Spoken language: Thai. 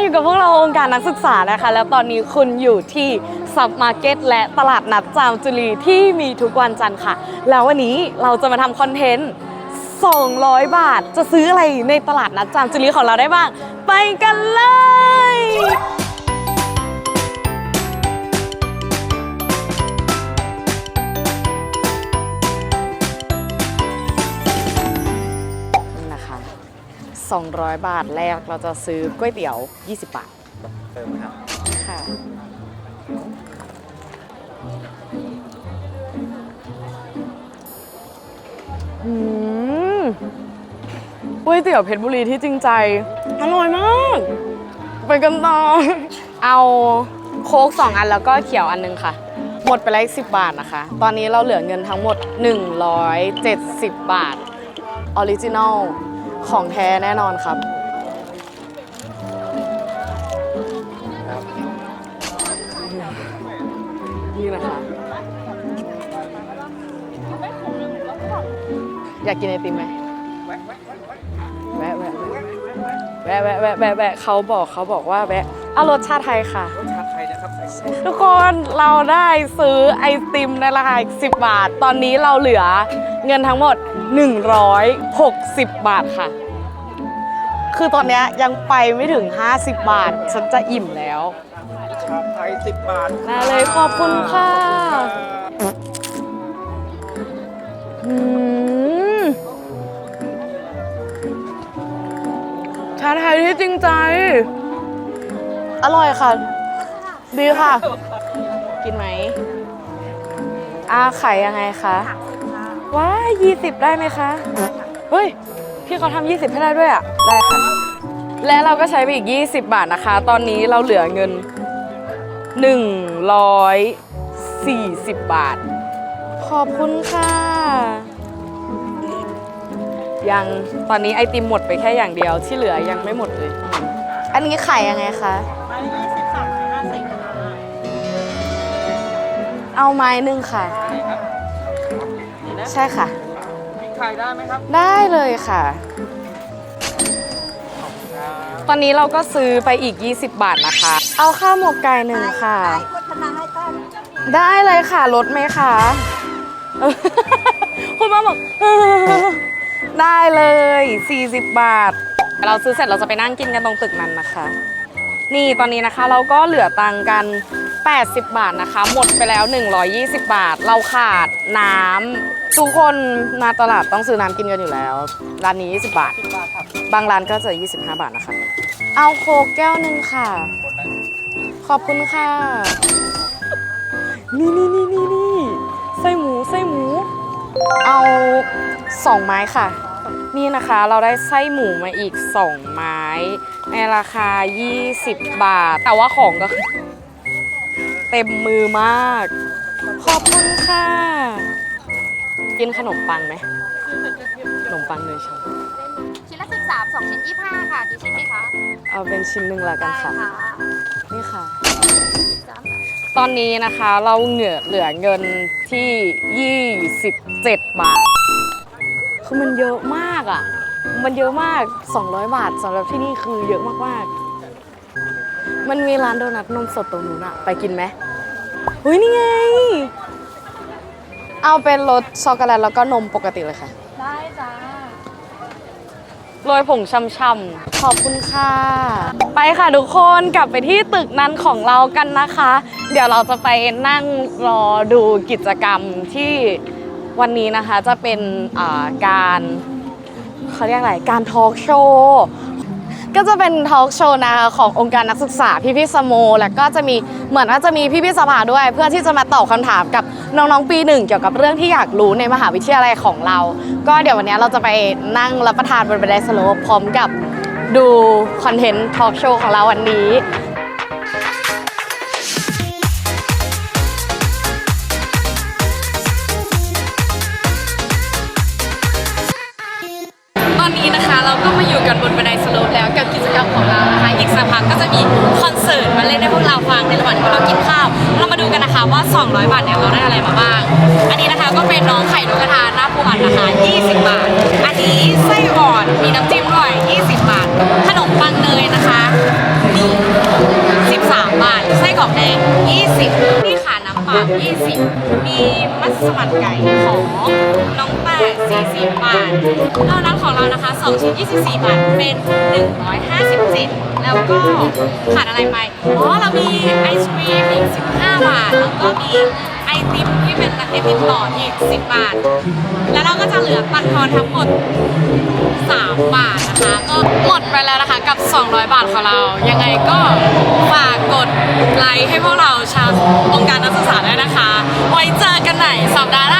อยู่กับพวกเราองค์การนักศึกษานะคะ แล้วตอนนี้คุณอยู่ที่ซับมาร์เก็ตและตลาดนัดจามจุลีที่มีทุกวันจันทร์ค่ะ แล้ววันนี้เราจะมาทำคอนเทนต์ 200 บาท จะซื้ออะไรในตลาดนัดจามจุลีของเราได้บ้าง ไปกันเลย 200 บาทแรกเราจะซื้อก๋วยเตี๋ยว 20 บาท เติมครับค่ะ อืมก๋วยเตี๋ยวเพชรบุรีที่จริงใจ อร่อยมาก ไปกันต่อ เอาโค้กสองอันแล้วก็เขียวอันนึงค่ะ หมดไปแล้วอีกสิบาทนะคะ ตอนนี้เราเหลือเงินทั้งหมด 170 บาท ออริจินอล ของแท้แน่นอนครับ นี่นะคะ อยากกินไอติมไหมแวะแวะแวะแวะแวะแวะแวะเขาบอกเขาบอกว่าแวะเอารสชาติไทยค่ะ รสชาติไทยนะครับใส่ทุกคนเราได้ซื้อไอติมในราคาอีก10 บาท ตอนนี้เราเหลือเงินทั้งหมด 160 บาทค่ะ คือตอนเนี้ยยังไปไม่ถึง 50 บาท ฉันจะอิ่มแล้วชาไทย10บาทได้เลยขอบคุณค่ะอืมชาไทยที่จริงใจ อร่อยค่ะ ดีค่ะ กินไหมอาไข่ยังไงคะว้ายี่สิบได้ไหมคะ เฮ้ย พี่เขาทำยี่สิบให้ได้ด้วยอะ ได้ค่ะ และเราก็ใช้ไปอีก 20 บาทนะคะ ตอนนี้เราเหลือเงิน 140 บาท ขอบคุณค่ะ ยังตอนนี้ไอติมหมดไปแค่อย่างเดียวที่เหลือยังไม่หมดเลย อันนี้ไข่ยังไงคะ เอาไม้หนึ่งค่ะใช่ค่ะ มีไข่ได้ไหมครับได้เลยค่ะ ตอนนี้เราก็ซื้อไปอีก 20 บาทนะคะ เอาข้าวหมกไก่หนึ่งค่ะโฆษณาให้ต้อนได้เลยค่ะลดไหมคะ คุณมาบอก ได้เลย 40 บาท เราซื้อเสร็จเราจะไปนั่งกินกันตรงตึกนั้นนะคะ นี่ตอนนี้นะคะเราก็เหลือตังค์กัน 80 บาทนะคะ หมดไปแล้ว 120 บาท เราขาดน้ำทุกคนมาตลาดต้องซื้อน้ำกินกันอยู่แล้ว ร้านนี้ 20 บาท บางร้านก็จะ 25 บาทนะคะ เอาโค้กแก้วหนึ่งค่ะ ขอบคุณค่ะ นี่นี่นี่นี่นี่ไส้หมูไส้หมู เอาสองไม้ค่ะ นี่นะคะเราได้ไส้หมูมาอีก 2 ไม้ ในราคา 20 บาท แต่ว่าของก็ เต็มมือมาก ขอบคุณค่ะ กินขนมปังไหมขนมปังเนยชมชิ้นละ13 2ชิ้น25ค่ะกี่ชิ้นดีคะเอาเป็นชิ้นหนึ่งละกันค่ะได้นี่ค่ะจ้ะตอนนี้นะคะเราเหลือเหลือเงินที่ 27 บาท คือมันเยอะมากอะ มันเยอะมาก 200 บาทสำหรับที่นี่คือเยอะมากๆ มันมีร้านโดนัทนมสดตรงนู้นอะไปกินไหมเฮ้ยนี่ไง เอาเป็นรสช็อกโกแลตแล้วก็นมปกติเลยค่ะ ได้จ้าโรยผงช่ำๆขอบคุณค่ะ ไปค่ะทุกคนกลับไปที่ตึกนั้นของเรากันนะคะ เดี๋ยวเราจะไปนั่งรอดูกิจกรรมที่วันนี้นะคะจะเป็นอ่าการเขาเรียกอะไร การทอล์กโชว์ ก็จะเป็นทอล์กโชว์นะคะขององค์การนักศึกษาพี่พี่ๆสโม แล้วก็จะมีเหมือนว่าจะมีพี่พี่ๆสภาด้วย เพื่อที่จะมาตอบคำถามกับน้องๆปีหนึ่งเกี่ยวกับเรื่องที่อยากรู้ในมหาวิทยาลัยของเรา ก็เดี๋ยววันนี้เราจะไปนั่งรับประทานบนบันไดสโลปพร้อมกับดูคอนเทนต์ทอล์กโชว์ของเราวันนี้ตอนนี้นะคะเราก็มาอยู่กันบนบันไดสโลป แล้วกับกิจกรรมของเรานะคะอีกสักพักก็จะมีคอนเสิร์ตมาเล่นให้พวกเราฟังในระหว่างที่พวกเรากินข้าว เรามาดูกันนะคะว่า 200 บาทเนี่ยเราได้อะไรมาบ้าง อันนี้นะคะก็เป็นน้องไข่นกกระทาหน้าปูอัดนะคะ 20 บาท อันนี้ไส้อ่อนมีน้ำจิ้มด้วย 20 บาท ขนมปังเนยนะคะมี13 บาท ไส้กรอกแดง 20 นี่ขา น้ำปลา20 มีมัสมั่นไก่ของน้องแป้ง40 บาทเอานั้นของเรานะคะ2ชิ้น24 บาท เป็น 157 แล้วก็ขาดอะไรไป อ๋อ เรามีไอศครีมอีก 15 บาท แล้วก็มีไอติมที่เป็นไอติมหลออีก 10 บาท แล้วเราก็จะเหลือตัดทอนทั้งหมด 3 บาทนะคะ ก็หมดไปแล้วนะคะกับ 200 บาทของเรา ยังไงก็ฝากกดไลค์ให้พวกเราชาวองค์การนักศึกษาด้วยนะคะ ไว้เจอกันใหม่สัปดาห์หน้า